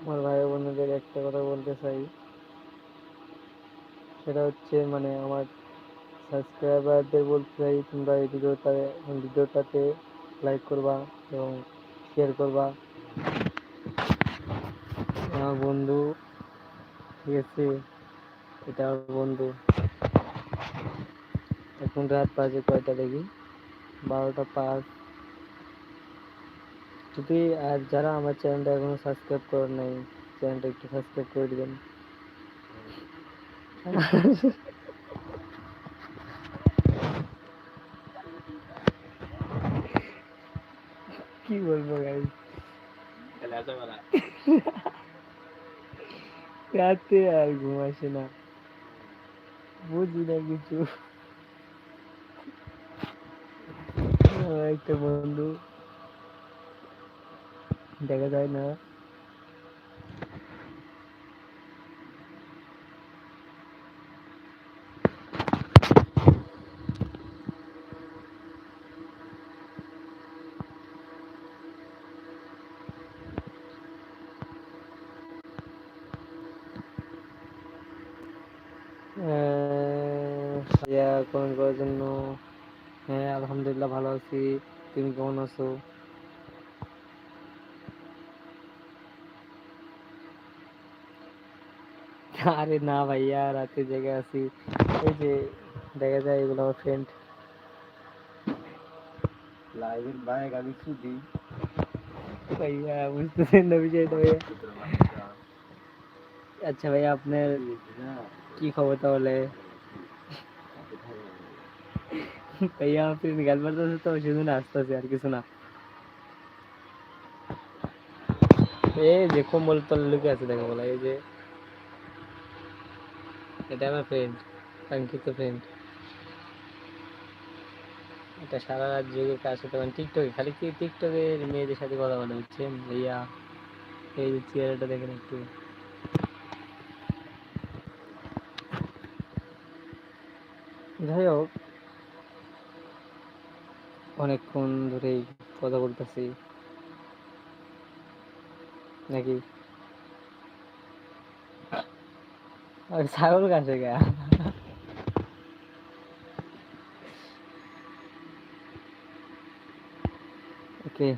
আমার ভাই বোনদের একটা কথা বলতে চাই। সেটা হচ্ছে মানে আমার সাবস্ক্রাইবারদের বলতে চাই, তোমরা এই ভিডিওটা ভিডিওটাতে লাইক করবা এবং শেয়ার করবা। আমার বন্ধু, ঠিক আছে? এটা আমার বন্ধু। এখন রাত বাজে কয়টা দেখি? বারোটা পাঁচ। যদি আর যারা আমার চ্যানেলটা এখনও সাবস্ক্রাইব করেন নাই, চ্যানেলটা একটু সাবস্ক্রাইব করে দিবেন। কি বলব গাই রাতে আর ঘুম আসে না। বুঝি না কিছু। একটা বন্ধু দেখা যায় না। কমেন্ট করার জন্য। হ্যাঁ আলহামদুলিল্লাহ ভালো আছি। তুমি কেমন আছো? আরে না ভাইয়া রাতে জেগে আছি এই যে দেখা যায় এগুলো আমার ফ্রেন্ড লাইভের বাইক আমি শুধু ভাইয়া বুঝতেছেন না বিষয়টা ভাইয়া আচ্ছা ভাইয়া আপনার কি খবর তাহলে ভাইয়া আপনি গাল মারতেছে তো শুধু না আসতেছে আর কিছু না এই যে কম্বল তলে লুকে আছে দেখো বলা এই যে এটা আমার ফ্রেন্ড কাঙ্ক্ষিত ফ্রেন্ড এটা সারা রাত জেগে কার সাথে মানে টিকটকে খালি কি টিকটকে মেয়েদের সাথে কথা বলে, বুঝছেন? ভাইয়া, এই যে চেহারাটা দেখেন একটু। যাই হোক, অনেকক্ষণ ধরেই কথা বলতেছি। নাকি? আর ছাগল কাছে গা ওকে